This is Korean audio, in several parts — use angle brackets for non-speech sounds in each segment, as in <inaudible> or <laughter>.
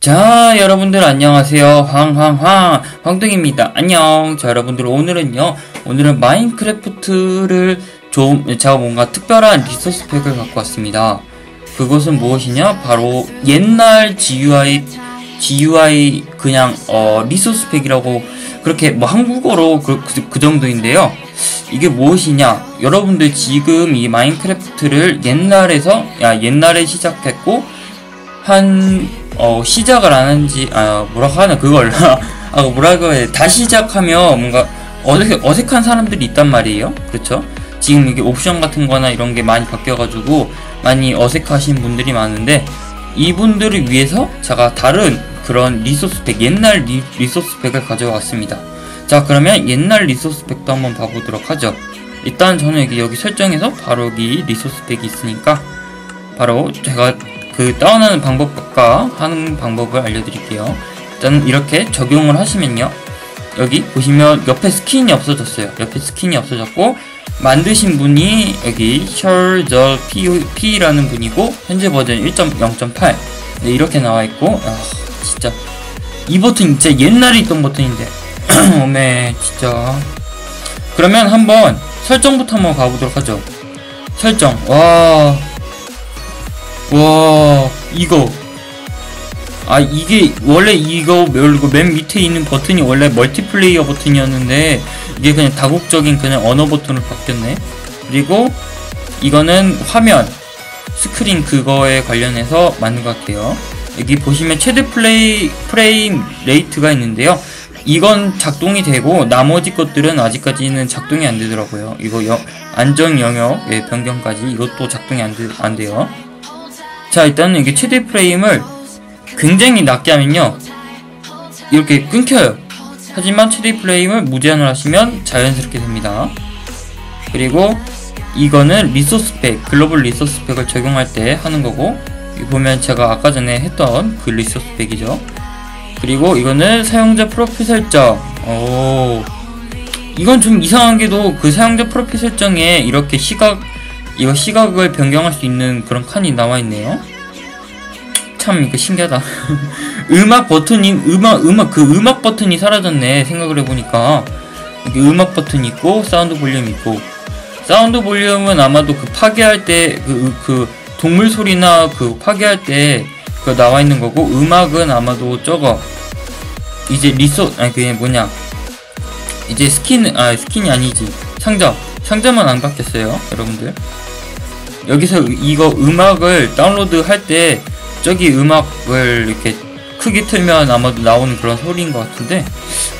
자, 여러분들 안녕하세요. 황황황 황둥입니다. 안녕. 자, 여러분들 오늘은요. 오늘은 마인크래프트를 좀 제가 뭔가 특별한 리소스 팩을 갖고 왔습니다. 그것은 무엇이냐? 바로 옛날 GUI GUI 그냥 어 리소스 팩이라고 그렇게 뭐 한국어로 그, 그, 그 정도인데요. 이게 무엇이냐? 여러분들 지금 이 마인크래프트를 옛날에서 야 옛날에 시작했고 한 어, 시작을 안 한지 아 뭐라고 하나 그걸 <laughs> 아 뭐라고 해 다시 시작하면 뭔가 어색 어색한 사람들이 있단 말이에요. 그렇죠? 지금 이게 옵션 같은 거나 이런 게 많이 바뀌어가지고 많이 어색하신 분들이 많은데 이분들을 위해서 제가 다른 그런 리소스 팩 옛날 리, 리소스 팩을 가져왔습니다. 자 그러면 옛날 리소스 팩도 한번 봐보도록 하죠. 일단 저는 여기 여기 설정에서 바로 여기 리소스 팩이 있으니까 바로 제가 그 다운하는 방법과 하는 방법을 알려드릴게요. 일단 이렇게 적용을 하시면요. 여기 보시면 옆에 스킨이 없어졌어요. 옆에 스킨이 없어졌고 만드신 분이 여기 셜저 P라는 분이고 현재 버전 1.0.8 네, 이렇게 나와 있고 아, 진짜. 이 버튼 진짜 옛날에 있던 버튼인데. <clears throat> 어메 진짜. 그러면 한번 설정부터 한번 가보도록 하죠. 설정. 와와 이거 아 이게 원래 이거 맨 밑에 있는 버튼이 원래 멀티플레이어 버튼이었는데 이게 그냥 다국적인 그냥 언어 버튼으로 바뀌었네. 그리고 이거는 화면 스크린 그거에 관련해서 만든 것 같아요. 여기 보시면 최대 플레이 프레임 레이트가 있는데요. 이건 작동이 되고 나머지 것들은 아직까지는 작동이 안 되더라고요. 이거 여, 안정 영역 예, 변경까지 이것도 작동이 안, 되, 안 돼요. 자 일단 이게 최대 프레임을 굉장히 낮게 하면요. 이렇게 끊겨요. 하지만 최대 프레임을 무제한으로 하시면 자연스럽게 됩니다. 그리고 이거는 리소스 팩 글로벌 리소스 팩을 적용할 때 하는 거고 보면 제가 아까 전에 했던 그 리소스 팩이죠. 그리고 이거는 사용자 프로필 설정. 오. 이건 좀 이상한게도 그 사용자 프로필 설정에 이렇게 시각 이거 시각을 변경할 수 있는 그런 칸이 나와 있네요. 참 신기하다. <laughs> 음악 버튼이 음악 음악 그 음악 버튼이 사라졌네 생각을 해보니까. 여기 음악 버튼 있고 사운드 볼륨 있고. 사운드 볼륨은 아마도 그 파괴할 때그 그 동물 소리나 그 파괴할 때 그 나와 있는 거고 음악은 아마도 저거. 이제 리소 아니 그게 뭐냐. 이제 스킨 아 스킨이 아니지. 상점 상점은 안 바뀌었어요 여러분들. 여기서 이거 음악을 다운로드 할 때 저기 음악을 이렇게 크게 틀면 아마도 나오는 그런 소리인 것 같은데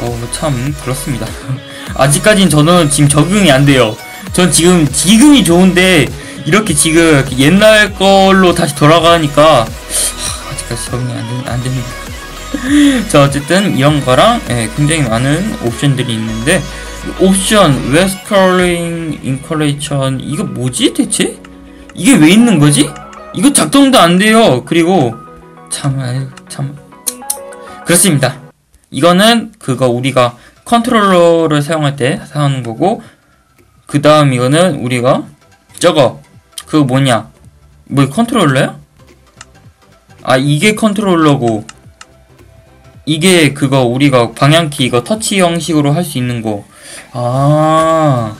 어 참 그렇습니다 <laughs> 아직까진 저는 지금 적응이 안 돼요 전 지금 지금이 좋은데 이렇게 지금 옛날 걸로 다시 돌아가니까 아직까지 적응이 안, 안 됩니다 <laughs> 자 어쨌든 이런 거랑 예, 굉장히 많은 옵션들이 있는데 옵션 웨스컬링 인컬레이션 이거 뭐지 대체? 이게 왜 있는 거지? 이거 작동도 안 돼요. 그리고 참, 참 그렇습니다. 이거는 그거 우리가 컨트롤러를 사용할 때 사용하는 거고 그 다음 이거는 우리가 저거 그거 뭐냐 뭐 컨트롤러야? 아 이게 컨트롤러고 이게 그거 우리가 방향키 이거 터치 형식으로 할 수 있는 거. 아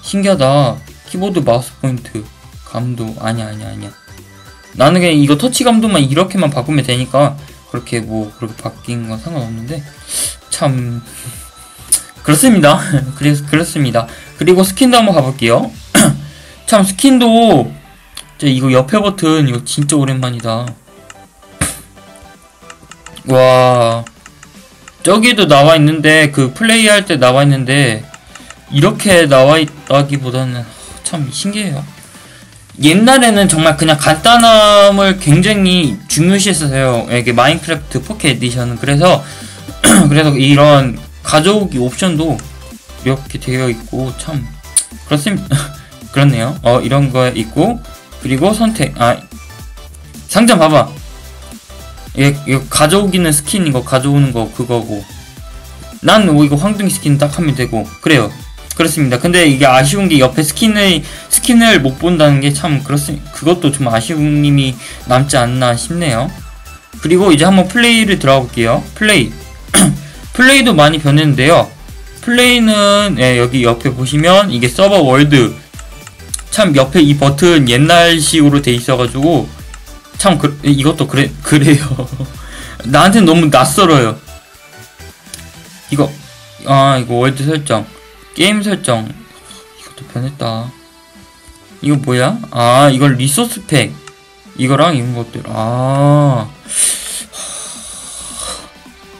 신기하다. 키보드 마우스 포인트. 감도 아니야 아니야 아니야 나는 그냥 이거 터치 감도만 이렇게만 바꾸면 되니까 그렇게 뭐 그렇게 바뀐 건 상관없는데 참 그렇습니다. <laughs> 그래서 그렇습니다. 그리고 스킨도 한번 가볼게요. <clears throat> 참 스킨도 이거 옆에 버튼 이거 진짜 오랜만이다. 와 저기도 나와 있는데 그 플레이 할 때 나와 있는데 이렇게 나와 있다기보다는 참 신기해요 옛날에는 정말 그냥 간단함을 굉장히 중요시했어요. 이게 마인크래프트 포켓 에디션은 그래서 <clears throat> 그래서 이런 가져오기 옵션도 이렇게 되어 있고 참 그렇습니다. <laughs> 그렇네요. 어 이런 거 있고 그리고 선택 아 상점 봐봐. 이거, 이거 가져오기는 스킨 이거 가져오는 거 그거고 난 뭐 이거 황둥이 스킨 딱 하면 되고 그래요. 그렇습니다. 근데 이게 아쉬운 게 옆에 스킨을 스킨을 못 본다는 게 참 그렇습 그것도 좀 아쉬운 님이 남지 않나 싶네요. 그리고 이제 한번 플레이를 들어가 볼게요. 플레이 <clears throat> 플레이도 많이 변했는데요. 플레이는 예, 여기 옆에 보시면 이게 서버 월드 참 옆에 이 버튼 옛날식으로 돼 있어가지고 참 그, 이것도 그래 그래요. <laughs> 나한테는 너무 낯설어요. 이거 아 이거 월드 설정 게임 설정 이것도 변했다. 이거 뭐야? 아 이걸 리소스 팩 이거랑 이런 것들 아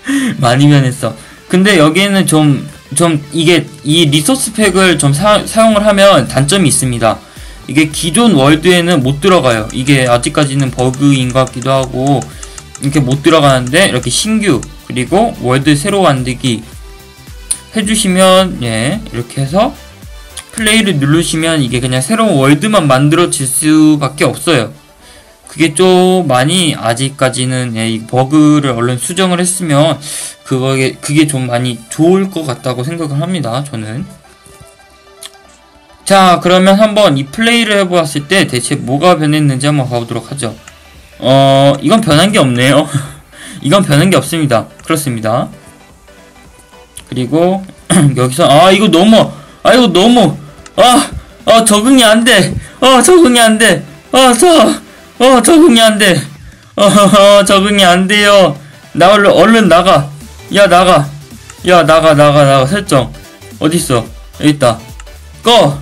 <laughs> 많이 변했어. 근데 여기에는 좀, 좀, 이게, 이 리소스 팩을 좀 사, 사용을 하면 단점이 있습니다. 이게 기존 월드에는 못 들어가요. 이게 아직까지는 버그인 것 같기도 하고, 이렇게 못 들어가는데, 이렇게 신규, 그리고 월드 새로 만들기 해주시면, 예, 이렇게 해서 플레이를 누르시면 이게 그냥 새로운 월드만 만들어질 수밖에 없어요. 그게 좀 많이 아직까지는 예, 이 버그를 얼른 수정을 했으면 그거에 그게 좀 많이 좋을 것 같다고 생각을 합니다. 저는. 자, 그러면 한번 이 플레이를 해보았을 때 대체 뭐가 변했는지 한번 봐보도록 하죠. 어, 이건 변한 게 없네요. <laughs> 이건 변한 게 없습니다. 그렇습니다. 그리고 <clears throat> 여기서 아 이거 너무 아 이거 너무 아, 아 적응이 안 돼. 어 적응이 안 돼. 어 저 어 적응이 안 돼. 어 <laughs> 적응이 안 돼요. 나 얼른 얼른 나가. 야 나가. 야 나가 나가 나가 설정 어디 있어? 여기 있다. 꺼.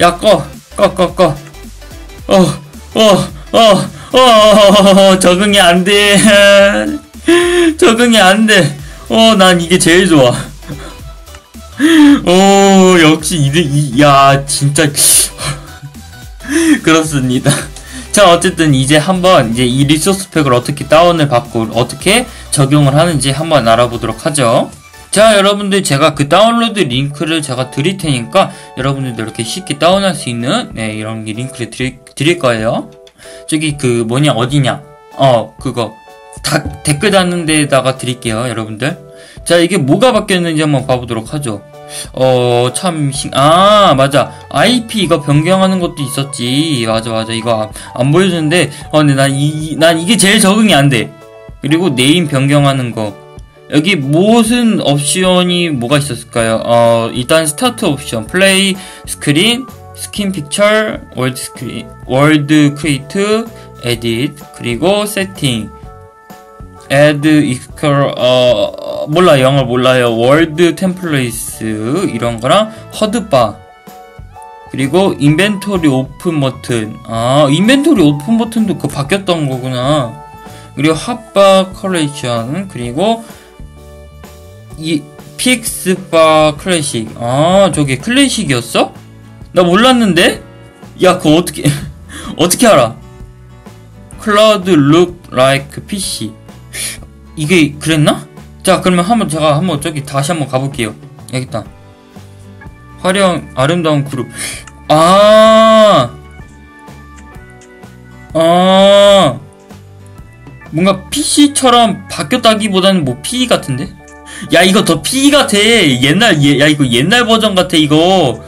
야 꺼. 꺼 꺼 꺼. 어어어어 어, 어, <laughs> 적응이 안 돼. <laughs> 적응이 안 돼. 어, 난 이게 제일 좋아. 오, 역시 이들, 이, 야, 진짜. <laughs> 그렇습니다. 자 어쨌든 이제 한번 이제 이 리소스 팩을 어떻게 다운을 받고 어떻게 적용을 하는지 한번 알아보도록 하죠. 자 여러분들 제가 그 다운로드 링크를 제가 드릴 테니까 여러분들도 이렇게 쉽게 다운할 수 있는 네 이런 링크를 드릴, 드릴 거예요. 저기 그 뭐냐 어디냐 어 그거 다 댓글 다는 데다가 드릴게요 여러분들. 자 이게 뭐가 바뀌었는지 한번 봐보도록 하죠. 어, 참, 아, 맞아. IP 이거 변경하는 것도 있었지. 맞아, 맞아. 이거 안 보여주는데, 어, 근데 난 이, 난 이게 제일 적응이 안 돼. 그리고 네임 변경하는 거. 여기 무슨 옵션이 뭐가 있었을까요? 어, 일단 스타트 옵션, 플레이, 스크린, 스킨 픽처, 월드 스크린, 월드 크리에이트, 에딧, 그리고 세팅, add equal, 어, 몰라 영어 몰라요. 월드 템플레이스 이런 거랑 허드바 그리고 인벤토리 오픈 버튼 아 인벤토리 오픈 버튼도 그 바뀌었던 거구나. 그리고 핫바 컬레이션 그리고 이 PX바 클래식 아 저게 클래식이었어? 나 몰랐는데? 야 그거 어떻게 <laughs> 어떻게 알아? 클라우드 룩 라이크 PC 이게 그랬나? 자 그러면 한번 제가 한번 저기 다시 한번 가볼게요 여기 있다 화려한 아름다운 그룹 아 아, 뭔가 PC처럼 바뀌었다기보다는 뭐 PE 같은데? 야, 이거 더 PE 같아. 옛날, 예, 야, 이거 옛날 버전 같아, 이거.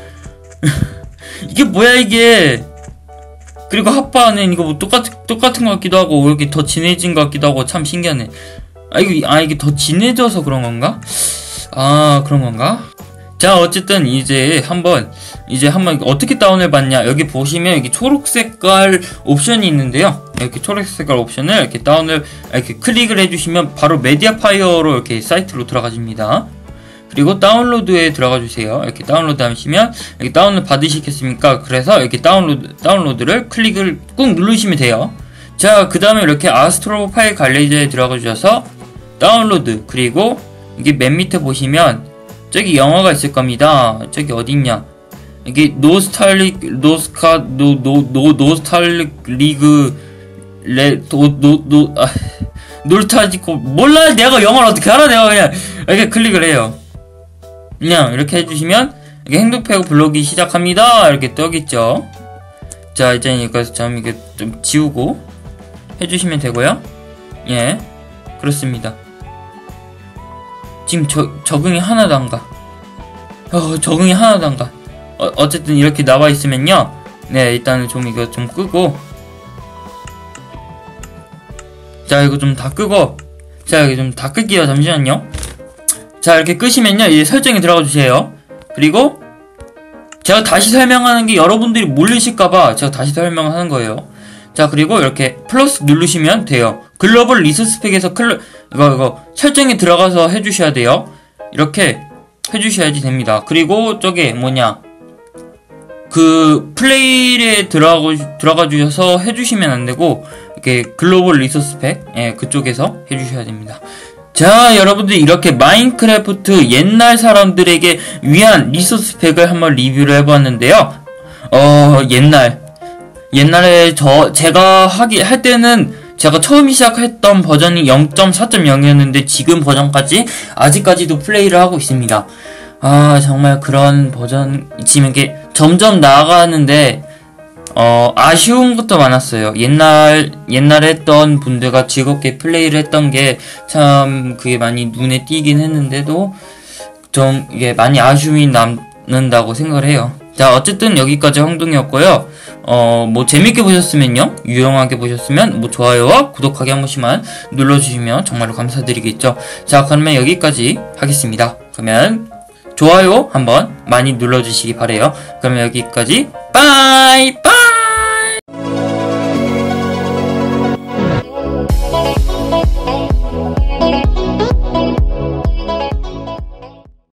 <laughs> 이게 뭐야, 이게. 그리고 핫바는 이거 뭐 똑같, 똑같은 것 같기도 하고, 이렇게 더 진해진 것 같기도 하고, 참 신기하네. 아 이거 아 이게 더 진해져서 그런 건가? 아 그런 건가? 자 어쨌든 이제 한번 이제 한번 어떻게 다운을 받냐? 여기 보시면 여기 초록 색깔 옵션이 있는데요. 이렇게 초록 색깔 옵션을 이렇게 다운을 이렇게 클릭을 해주시면 바로 메디아 파이어로 이렇게 사이트로 들어가집니다. 그리고 다운로드에 들어가 주세요. 이렇게 다운로드 하시면 이렇게 다운을 받으시겠습니까? 그래서 이렇게 다운로드 다운로드를 클릭을 꾹 누르시면 돼요. 자 그 다음에 이렇게 아스트로 파일 관리자에 들어가 주셔서 다운로드 그리고 여기 맨 밑에 보시면 저기 영어가 있을 겁니다. 저기 어딨냐? 이게 노스탈릭 노스카 노노노 노스탈릭 리그 레노노노 아, 놀타지코 몰라 내가 영어를 어떻게 알아 내가 그냥 이렇게 클릭을 해요. 그냥 이렇게 해주시면 이게 행동패고 블록이 시작합니다. 이렇게 떠있죠. 자 이제 이거 좀 이게 좀 지우고 해주시면 되고요. 예 그렇습니다. 지금 저, 적응이 하나도 안 가. 어, 적응이 하나도 안 가. 어, 어쨌든 이렇게 나와 있으면요. 네, 일단은 좀 이거 좀 끄고. 자, 이거 좀 다 끄고. 자, 여기 좀다 끌게요. 잠시만요. 자, 이렇게 끄시면요. 이제 설정에 들어가 주세요. 그리고 제가 다시 설명하는 게 여러분들이 모르실까봐 제가 다시 설명하는 거예요. 자, 그리고 이렇게 플러스 누르시면 돼요. 글로벌 리소스 팩에서 클로, 이거, 이거, 설정에 들어가서 해주셔야 돼요. 이렇게 해주셔야지 됩니다. 그리고 저게 뭐냐. 그, 플레이에 들어가, 들어가 주셔서 해주시면 안 되고, 이렇게 글로벌 리소스 팩, 예, 그쪽에서 해주셔야 됩니다. 자, 여러분들 이렇게 마인크래프트 옛날 사람들에게 위한 리소스 팩을 한번 리뷰를 해보았는데요. 어, 옛날. 옛날에 저, 제가 하기, 할 때는 제가 처음 시작했던 버전이 0.4.0이었는데 지금 버전까지 아직까지도 플레이를 하고 있습니다. 아, 정말 그런 버전, 지금 이게 점점 나아가는데, 어, 아쉬운 것도 많았어요. 옛날, 옛날에 했던 분들과 즐겁게 플레이를 했던 게 참 그게 많이 눈에 띄긴 했는데도 좀 이게 많이 아쉬움이 남는다고 생각을 해요. 자, 어쨌든 여기까지 황동이었고요. 어, 뭐 재밌게 보셨으면요. 유용하게 보셨으면 뭐 좋아요와 구독하기 한 번씩만 눌러주시면 정말로 감사드리겠죠. 자, 그러면 여기까지 하겠습니다. 그러면 좋아요 한번 많이 눌러주시기 바래요. 그러면 여기까지 빠이 빠이